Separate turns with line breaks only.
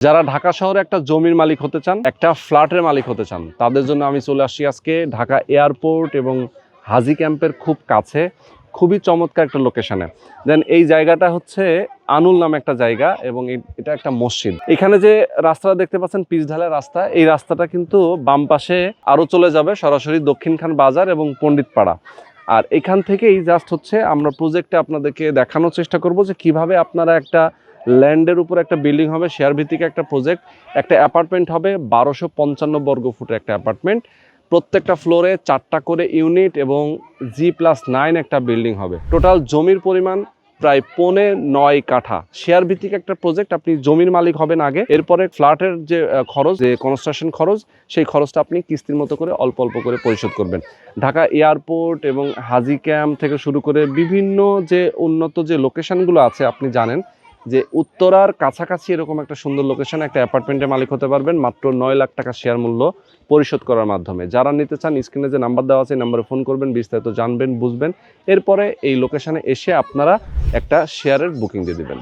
যারা ঢাকা শহরে একটা জমির মালিক হতে চান, একটা ফ্ল্যাটের মালিক হতে চান, তাদের জন্য আমি চলে আসছি আজকে ঢাকা এয়ারপোর্ট এবং হাজি ক্যাম্পের খুব কাছে, খুবই চমৎকার একটা লোকেশানে দেন এই জায়গাটা হচ্ছে আনুল নামে একটা জায়গা এবং এটা একটা মসজিদ। এখানে যে রাস্তাটা দেখতে পাচ্ছেন পিচ ঢালাই রাস্তা, এই রাস্তাটা কিন্তু বাম পাশে আরও চলে যাবে সরাসরি দক্ষিণখান বাজার এবং পণ্ডিতপাড়া। আর এখান থেকেই জাস্ট হচ্ছে আমরা প্রজেক্টে আপনাদেরকে দেখানোর চেষ্টা করব যে কীভাবে আপনারা একটা ল্যান্ডের উপর একটা বিল্ডিং হবে, শেয়ার ভিত্তিক একটা প্রজেক্ট একটা অ্যাপার্টমেন্ট হবে, বারোশো পঞ্চান্ন বর্গ ফুটের একটা অ্যাপার্টমেন্ট প্রত্যেকটা ফ্লোরে চারটা করে ইউনিট এবং জি প্লাস নাইন একটা বিল্ডিং হবে। টোটাল জমির পরিমাণ প্রায় পৌনে নয় কাঠা। শেয়ার ভিত্তিক একটা প্রজেক্ট আপনি জমির মালিক হবেন আগে। এরপরে ফ্ল্যাটের যে খরচ, যে কনস্ট্রাকশন খরচ, সেই খরচটা আপনি কিস্তির মতো করে অল্প অল্প করে পরিশোধ করবেন। ঢাকা এয়ারপোর্ট এবং হাজি ক্যাম্প থেকে শুরু করে বিভিন্ন যে উন্নত যে লোকেশনগুলো আছে, আপনি জানেন যে উত্তরার কাছাকাছি এরকম একটা সুন্দর লোকেশন একটা অ্যাপার্টমেন্টের মালিক হতে পারবেন, মাত্র নয় লাখ টাকা শেয়ার মূল্য পরিশোধ করার মাধ্যমে। যারা নিতে চান স্ক্রিনে যে নাম্বার দেওয়া আছে নাম্বারে ফোন করবেন, বিস্তারিত জানবেন, বুঝবেন। এরপরে এই লোকেশনে এসে আপনারা একটা শেয়ারের বুকিং দিয়ে দিবেন।